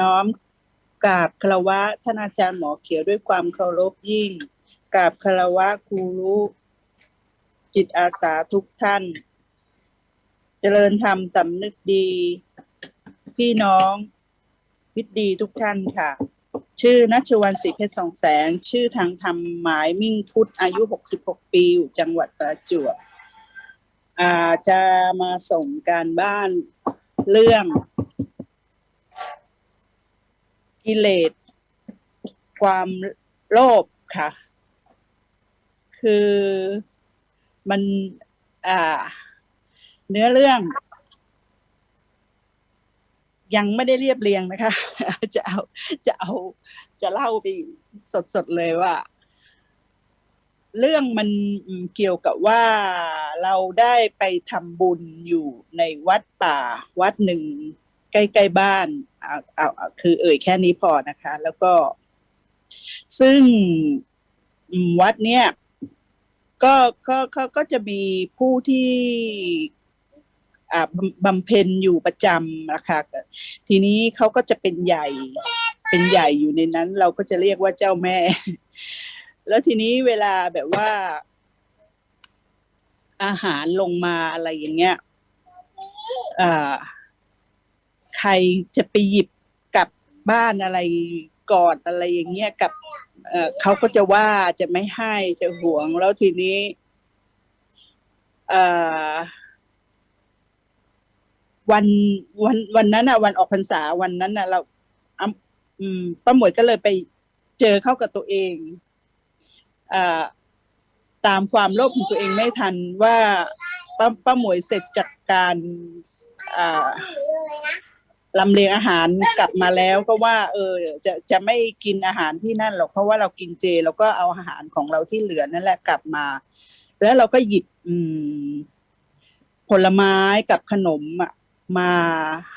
น้อมกราบคารวะท่านอาจารย์หมอเขียวด้วยความเคารพยิ่งกราบคารวะครูรู้จิตอาสาทุกท่าน เจริญธรรมสำนึกดี พี่น้องวิทดีทุกท่านค่ะ ชื่อนัชวันศรีเพชรสองแสง ชื่อทางธรรมหมายมิ่งพุทธอายุ 66 ปีอยู่จังหวัดประจวบอาจะมาส่งการบ้านเรื่อง กิเลส ความโลภค่ะ คือมันอ่า เนื้อเรื่อง ยังไม่ได้เรียบเรียงนะคะ จะเอาจะเอาจะเล่าไปสดๆเลยว่า เรื่องมันเกี่ยวกับว่าเราได้ไปทำบุญอยู่ในวัดป่าวัดหนึ่ง ใกล้ๆบ้านเอาเอาเอาคือเอ่ยแค่นี้พอนะคะ แล้วก็ ซึ่งวัดเนี้ยก็ก็ก็ก็จะมีผู้ที่อ่าบำบำเพ็ญอยู่ประจำนะคะทีนี้เขาก็จะเป็นใหญ่ เป็นใหญ่อยู่ในนั้น เราก็จะเรียกว่าเจ้าแม่ แล้วทีนี้เวลาแบบว่า อาหารลงมาอะไรอย่างเงี้ยอ่า ใครจะไปหยิบกลับบ้านอะไรก่อนอะไรอย่างเงี้ยกับเขาก็จะว่าจะไม่ให้จะหวงแล้วทีนี้วันวันวันนั้นอะ วันออกพรรษาวันนั้นอะ เราอืมป้าหมวยก็เลยไปเจอเข้ากับตัวเองอตามความโลภของตัวเองไม่ทันว่าป้าป้าหมวยเสร็จจากการ ลำเลียงอาหารกลับมาแล้วก็ว่า เออ จะจะไม่กินอาหารที่นั่นหรอกเพราะว่าเรากินเจเราก็เอาอาหารของเราที่เหลือนั่นแหละกลับมา แล้วเราก็หยิบอืม ผลไม้กับขนมอะมา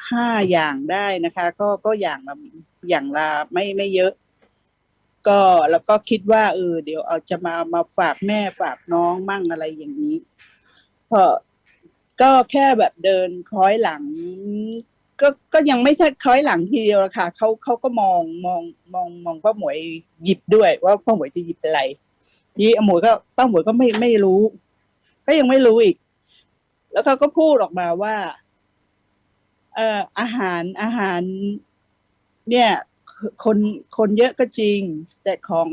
ห้าอย่างได้นะคะ ก็ก็อย่างละอย่างละไม่ไม่เยอะ ก็แล้วก็คิดว่าเออเดี๋ยวเอาจะมามาฝากแม่ฝากน้องมั่งอะไรอย่างนี้พอก็แค่แบบเดินคล้อยหลัง ก็ก็ยังไม่ใช่คล้อยหลังทีเดียวละค่ะเขาเขาก็มองมองมองมองป้าหมวยหยิบด้วย ว่าป้าหมวยจะหยิบอะไรทีหมวยก็ป้าหมวยก็ไม่ไม่รู้ ก็ยังไม่รู้อีก แล้วเขาก็พูดออกมาว่า เอ่ออาหารอาหาร เนี่ย คนคนเยอะก็จริง แต่ของ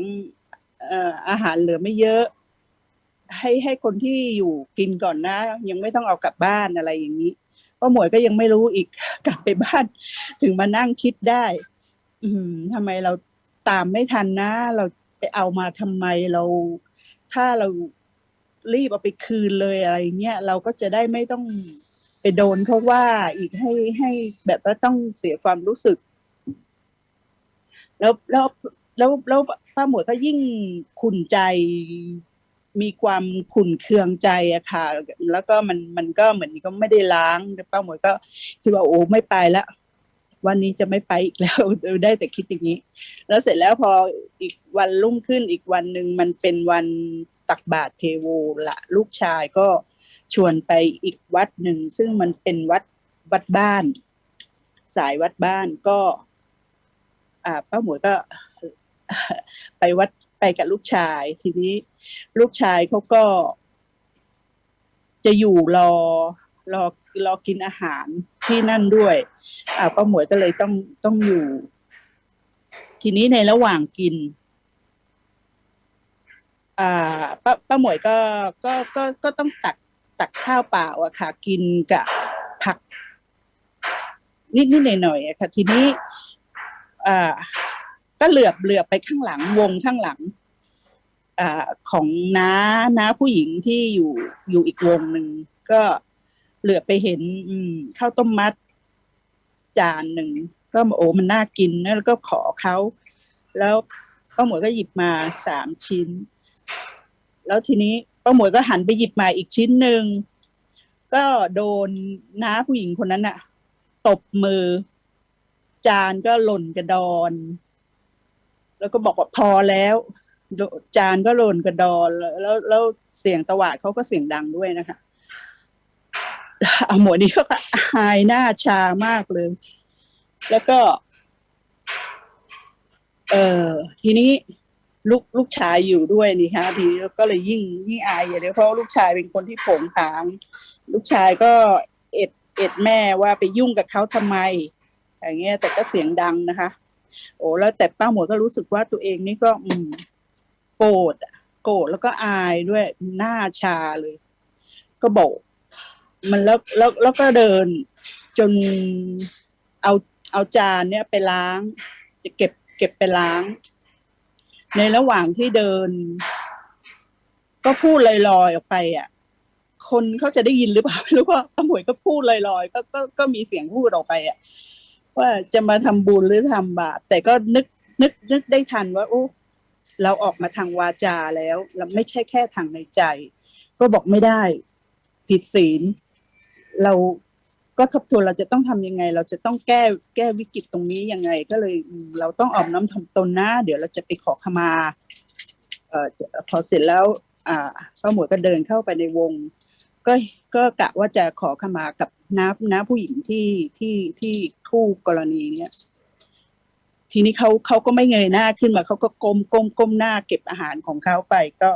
เอ่ออาหารเหลือไม่เยอะให้ให้คนที่อยู่กินก่อนนะ ยังไม่ต้องเอากลับบ้านอะไรอย่างนี้ ป้าหมวยก็ยังไม่รู้อีกกลับไปบ้าน ถึงมานั่งคิดได้ อืมทำไมเราตามไม่ทันนะ เราไปเอามาทำไมเราถ้าเรารีบเอาไปคืนเลยอะไรเงี้ยเราก็จะได้ไม่ต้องไปโดนเขาะว่าอีกให้ให้แบบว่าต้องเสียความรู้สึก แล้วแล้วแล้วแล้วป้าหมวยก็ยิ่งขุนใจ มีความขุ่นเคืองใจอะค่ะ แล้วก็มันมันก็เหมือนก็ไม่ได้ล้างป้าหมวยก็คิดว่าโอ้ไม่ไปละวันนี้จะไม่ไปอีกแล้วได้แต่คิดอย่างนี้ แล้วเสร็จแล้วพออีกวันรุ่งขึ้นอีกวันหนึ่งมันเป็นวันตักบาตรเทโวละลูกชายก็ชวนไปอีกวัดหนึ่ง ซึ่งมันเป็นวัดวัดบ้าน สายวัดบ้านก็ อ่าป้าหมวยก็ไปวัด ไปกับลูกชาย ทีนี้ลูกชายเขาก็ จะอยู่รอรอรอกินอาหารที่นั่นด้วย อ่าป้าหมวยก็เลยต้องต้องอยู่ ทีนี้ในระหว่างกิน อ่าป้าป้าหมวยก็ก็ก็ก็ต้องตักตักข้าวเปล่าอะค่ะ กินกับผักนิดนิดหน่อยหน่อยอะค่ะ ทีนี้ อ่า ก็เหลือบเหลือบไปข้างหลังวงข้างหลังอของน้าน้าผู้หญิงที่อยู่อยู่อีกวงหนึ่งก็เหลือบไปเห็น อืมข้าวต้มมัด จานหนึ่งก็โอ้มันน่ากินแล้วก็ขอเขาแล้วป้าหมวยก็หยิบมาสามชิ้น แล้วทีนี้ป้าหมวยก็หันไปหยิบมาอีกชิ้นหนึ่งก็โดนน้าผู้หญิงคนนั้นน่ะตบมือ จานก็หล่นกระดอน แล้วก็บอกว่าพอแล้ว จานก็หล่นกระดอนแล้วแล้วเสียงตะวาดเขาก็เสียงดังด้วยนะคะอาหมวนี่ก็อายหน้าชามากเลย แล้วก็ เออทีนี้ลูกลูกชายอยู่ด้วยนี่ฮะทีนี้ก็เลยยิ่งยิ่งอายอย่างเดียวเพราะลูกชายเป็นคนที่โผงผาง ลูกชายก็เอ็ดเอ็ดแม่ว่าไปยุ่งกับเขาทำไมอย่างเงี้ยแต่ก็เสียงดังนะคะ โอ้แล้วแต่ป้าหมวยก็รู้สึกว่าตัวเองนี่ก็อืมโกรธโกรธแล้วก็อายด้วยหน้าชาเลย ก็บอก มันแล้วแล้วแล้วก็เดิน จนเอาเอาจานเนี่ยไปล้าง จะเก็บ เก็บไปล้าง ในระหว่างที่เดิน ก็พูดลอยๆออกไป อะ คนเขาจะได้ยินหรือเปล่าไม่รู้ว่าป้าหมวยก็พูดลอยๆก็ก็ก็มีเสียงพูดออกไป อะ ว่าจะมาทำบุญหรือทำบาปแต่ก็นึกนึกนึกได้ทันว่าโอ้เราออกมาทางวาจาแล้ว เราไม่ใช่แค่ทางในใจ ก็บอกไม่ได้ ผิดศีล เราก็ทบทวนเราจะต้องทำยังไง เราจะต้องแก้แก้วิกฤตตรงนี้ยังไง ก็เลยเราต้องออกน้ำทำตนนะเดี๋ยวเราจะไปขอขมาเอ่อพอเสร็จแล้ว อ่าป้าหมวยก็เดินเข้าไปในวง ก็ก็กะว่าจะขอขมากับน้าน้าผู้หญิงที่ที่ที่ คู่กรณีเนี่ยทีนี้เขาเขาก็ไม่เงยหน้าขึ้นมาเขาก็ก้มก้มก้มหน้าเก็บอาหารของเขาไปก็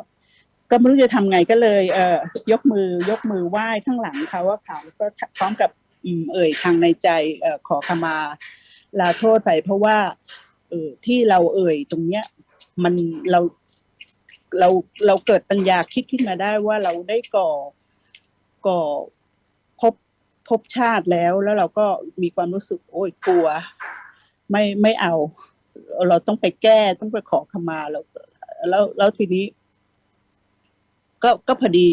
ก็ไม่รู้จะทำไงก็เลย เอ่อยกมือยกมือไหว้ข้างหลังเขาว่าค่ะแล้วก็พร้อมกับอืมเอ่ยทางในใจเอ่อขอขมา ลาโทษไป เพราะว่า เออที่เราเอ่ยตรงเนี้ย มันเราเราเราเกิดปัญญาคิดขึ้นมาได้ว่าเราได้ก่อก่อ พบชาติแล้วแล้วเราก็มีความรู้สึกโอ้ยกลัว ไม่ไม่เอา เราต้องไปแก้ต้องไปขอขมาแล้วแล้วแล้วทีนี้ ก็ก็พอดี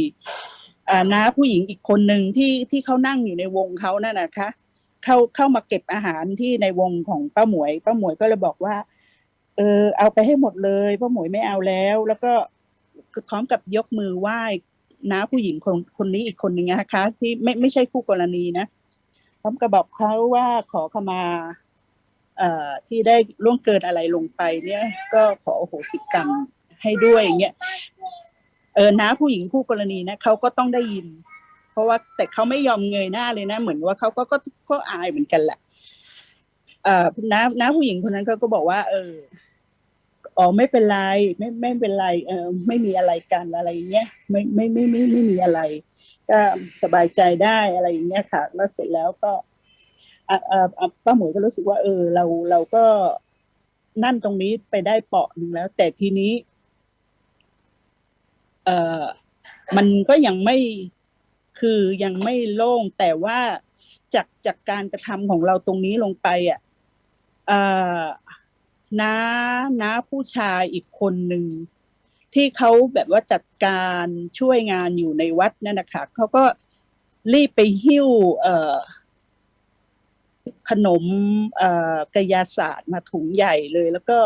อ่าน้าผู้หญิงอีกคนหนึ่งที่ที่เขานั่งอยู่ในวงเขานั่นนะคะเข้าเข้ามาเก็บอาหารที่ในวงของป้าหมวย ป้าหมวยก็เลยบอกว่า เออ เอาไปให้หมดเลยป้าหมวยไม่เอาแล้ว แล้วก็พร้อมกับยกมือไหว้ น้าผู้หญิงคนคนนี้อีกคนหนึ่งนะคะ ที่ไม่ไม่ใช่คู่กรณีนะพร้อมกับบอกเขาว่าขอขมาเอ่อที่ได้ล่วงเกินอะไรลงไปเนี่ย ก็ขออโหสิกรรมให้ด้วยอย่างเงี้ยเออน้าผู้หญิงคู่กรณีนะเขาก็ต้องได้ยิน เพราะว่าแต่เขาไม่ยอมเงยหน้าเลยนะ เหมือนว่าเขาก็ก็ก็อายเหมือนกันแหละเอ่อน้าน้าผู้หญิงคนนั้นเขาก็บอกว่า เออ อ๋อไม่เป็นไรไม่ไม่เป็นไรเออไม่มีอะไรกันอะไรเงี้ยไม่ไม่ไม่ไม่ไม่มีอะไร ก็สบายใจได้อะไรอย่างเงี้ยค่ะ แล้วเสร็จแล้วก็อ่าอ่าป้าหมวยก็รู้สึกว่า เออ เราเราก็นั่นตรงนี้ไปได้เปาะหนึ่งแล้ว แต่ทีนี้ เออมันก็ยังไม่คือยังไม่โล่งแต่ว่าจากจากการกระทำของเราตรงนี้ลงไปอะอ่อ น้าน้าผู้ชายอีกคนหนึ่งที่เขาแบบว่าจัดการช่วยงานอยู่ในวัดนั่นนะคะเขาก็รีบไปหิ้วขนมกระยาศาสตร์มาถุงใหญ่เลย แล้วก็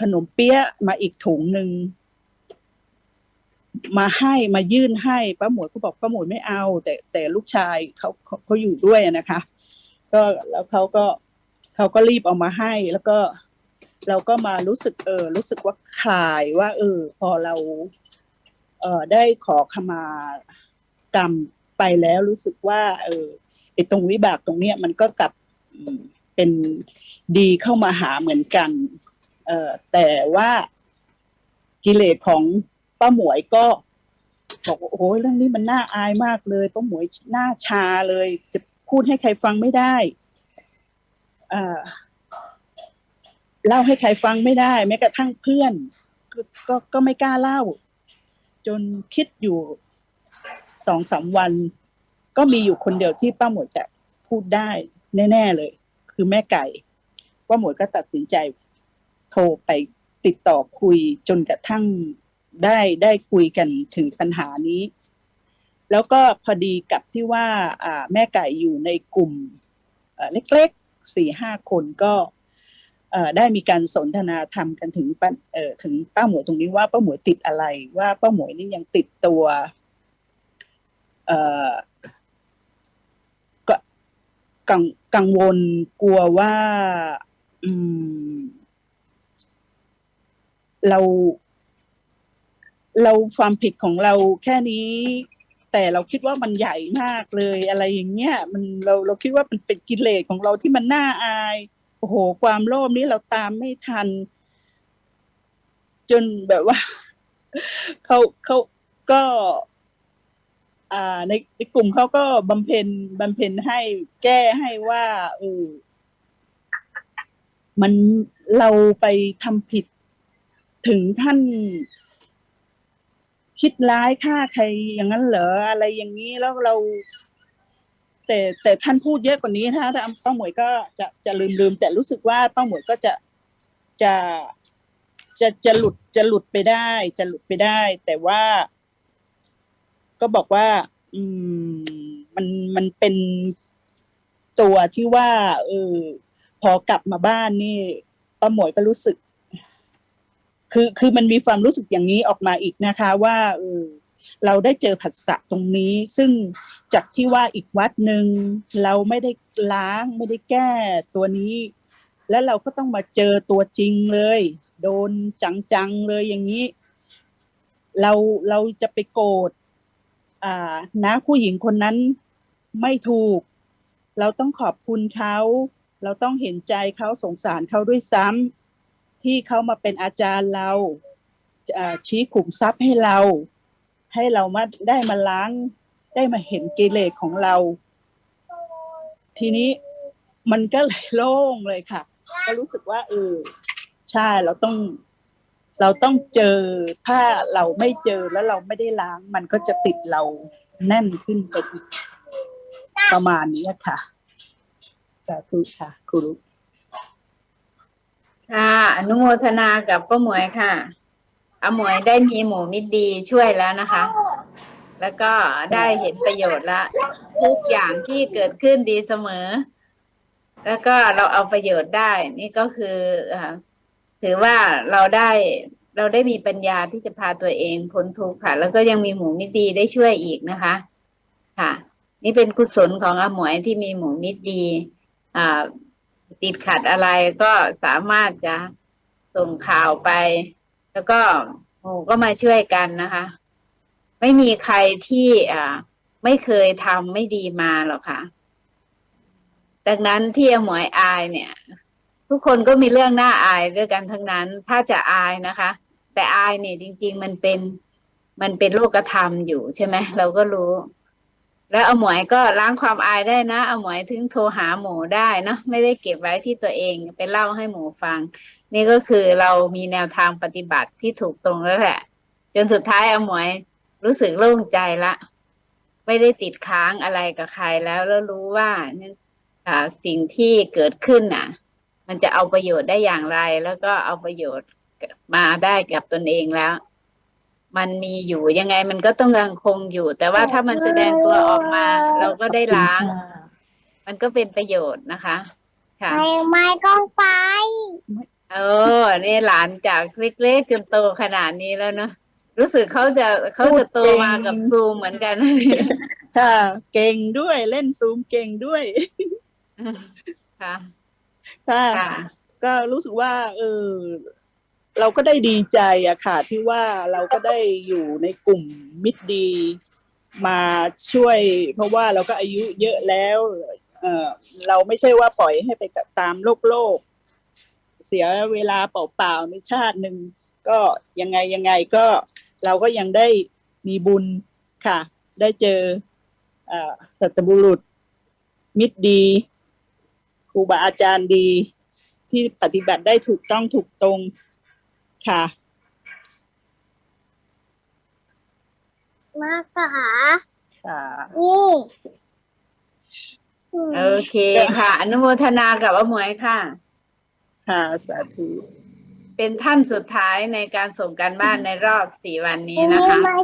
ขนมเปี๊ยะมาอีกถุงหนึ่งมาให้มายื่นให้ป้าหมวยก็บอกป้าหมวยไม่เอา แต่แต่ลูกชายเขาเขาเขาอยู่ด้วยนะคะ ก็แล้วเขาก็ เขาก็รีบเอามาให้แล้วก็เราก็มารู้สึกเออ รู้สึกว่าคลายว่า เออ พอเรา เออได้ขอขมากรรมไปแล้วรู้สึกว่า เออไอตรงวิบากตรงเนี้ยมันก็กลับเป็นดีเข้ามาหาเหมือนกัน เออแต่ว่ากิเลสของป้าหมวยก็บอกว่าโอ้ยเรื่องนี้มันน่าอายมากเลยป้าหมวยหน้าชาเลยจะพูดให้ใครฟังไม่ได้ เล่าให้ใครฟังไม่ได้ แม้กระทั่งเพื่อนก็ก็ก็ไม่กล้าเล่า จนคิดอยู่สองสามวัน ก็มีอยู่คนเดียวที่ป้าหมวยจะพูดได้แน่ ๆเลย คือแม่ไก่ป้าหมวยก็ตัดสินใจโทรไปติดต่อคุยจนกระทั่งได้ได้คุยกันถึงปัญหานี้ แล้วก็พอดีกับที่ว่าแม่ไก่อยู่ในกลุ่มเล็ก สี่ห้าคนก็ได้มีการสนทนาธรรมกันถึงปัญเอ่อถึงป้าหมวยตรงนี้ว่าป้าหมวยติดอะไร ว่าป้าหมวยนี่ยังติดตัวก็กังกังวลกลัวว่าอืมเรา เราความผิดของเราแค่นี้ แต่เราคิดว่ามันใหญ่มากเลยอะไรอย่างเงี้ยมันเราเราคิดว่ามันเป็นกิเลสของเราที่มันน่าอายโอ้โห ความโลภนี้เราตามไม่ทัน จนแบบว่าเขาเขาก็อ่าในในกลุ่มเขาก็บำเพ็ญบำเพ็ญให้แก้ให้ว่าเออมันเราไปทำผิดถึงท่าน คิดร้ายฆ่าใครอย่างนั้นเหรออะไรอย่างนี้แล้วเรา แต่แต่ท่านพูดเยอะกว่านี้นะถ้าป้าหมวยก็จะจะลืมลืมแต่รู้สึกว่าป้าหมวยก็จะจะจะจะหลุดจะหลุดไปได้ จะหลุดไปได้ แต่ว่า ก็บอกว่า อืม มันมันเป็นตัวที่ว่าเออพอกลับมาบ้านนี่ป้าหมวยก็รู้สึก คือคือมันมีความรู้สึกอย่างนี้ออกมาอีกนะคะว่าเออเราได้เจอผัสสะตรงนี้ ซึ่งจากที่ว่าอีกวัดหนึ่งเราไม่ได้ล้างไม่ได้แก้ตัวนี้ แล้วเราก็ต้องมาเจอตัวจริงเลย โดนจังๆเลยอย่างนี้ เราเราจะไปโกรธอ่านะผู้หญิงคนนั้นไม่ถูก เราต้องขอบคุณเขา เราต้องเห็นใจเขาสงสารเขาด้วยซ้ำ ที่เขามาเป็นอาจารย์เราชี้ขุมทรัพย์ให้เรา ให้เรามาได้มาล้าง ได้มาเห็นกิเลสของเรา ทีนี้มันก็เลยโล่งเลยค่ะ ก็รู้สึกว่าเออใช่เราต้อง เราต้องเจอถ้าเราไม่เจอแล้วเราไม่ได้ล้าง มันก็จะติดเราแน่นขึ้นไปอีกประมาณนี้ค่ะสาธุค่ะครู ค่ะ อนุโมทนากับป้าหมวยค่ะอาหมวยได้มีหมูมิตรดีช่วยแล้วนะคะ แล้วก็ได้เห็นประโยชน์ละ ทุกอย่างที่เกิดขึ้นดีเสมอ แล้วก็เราเอาประโยชน์ได้ นี่ก็คือถือว่าเราได้เราได้มีปัญญาที่จะพาตัวเองพ้นทุกข์ค่ะ แล้วก็ยังมีหมูมิตรดีได้ช่วยอีกนะคะ ค่ะ นี่เป็นกุศลของอาหมวยที่มีหมูมิตรดี อ่า ติดขัดอะไรก็สามารถจะส่งข่าวไป แล้วก็หมู่ก็มาช่วยกันนะคะ ไม่มีใครที่อ่าไม่เคยทำไม่ดีมาหรอกค่ะ ดังนั้นที่หมวยอายเนี่ย ทุกคนก็มีเรื่องน่าอายด้วยกันทั้งนั้น ถ้าจะอายนะคะ แต่อายเนี่ยจริง ๆ มันเป็นมันเป็นโลกธรรมอยู่ใช่ไหมเราก็รู้ แล้วอาหมวยก็ล้างความอายได้นะอาหมวยถึงโทรหาหมูได้เนะไม่ได้เก็บไว้ที่ตัวเองไปเล่าให้หมูฟัง นี่ก็คือเรามีแนวทางปฏิบัติที่ถูกตรงแล้วแหละ จนสุดท้ายอาหมวยรู้สึกโล่งใจละ ไม่ได้ติดค้างอะไรกับใครแล้วแล้วรู้ว่าเนี่ยอ่าสิ่งที่เกิดขึ้นน่ะ มันจะเอาประโยชน์ได้อย่างไร แล้วก็เอาประโยชน์มาได้กับตนเองแล้ว มันมีอยู่ยังไงมันก็ต้องยังคงอยู่ แต่ว่าถ้ามันแสดงตัวออกมา เราก็ได้ล้าง มันก็เป็นประโยชน์นะคะ ค่ะ ไม่ไม่ต้องไปเออนี่หลานจากเล็กๆจนโตขนาดนี้แล้วเนอะรู้สึกเขาจะเขาจะโตมากับซูมเหมือนกันค่ะเก่งด้วยเล่นซูมเก่งด้วยค่ะค่ะค่ะก็รู้สึกว่า เออ เราก็ได้ดีใจอะค่ะ ที่ว่าเราก็ได้อยู่ในกลุ่มมิตรดี มาช่วย เพราะว่าเราก็อายุเยอะแล้วเออเราไม่ใช่ว่าปล่อยให้ไปตามโลกโลก เสียเวลาเปล่าๆในชาติหนึ่งก็ยังไงยังไงก็เราก็ยังได้มีบุญค่ะ ได้เจอเอ่อสัตบุรุษ มิตรดีครูบาอาจารย์ดี ที่ปฏิบัติได้ถูกต้องถูกตรง ค่ะ มาค่ะค่ะ นี่โอเคค่ะ อนุโมทนากับอาหมวยค่ะ ค่ะ สาธุ เป็นท่านสุดท้ายในการส่งการบ้านในรอบสี่วันนี้อันนะนี้คะไม่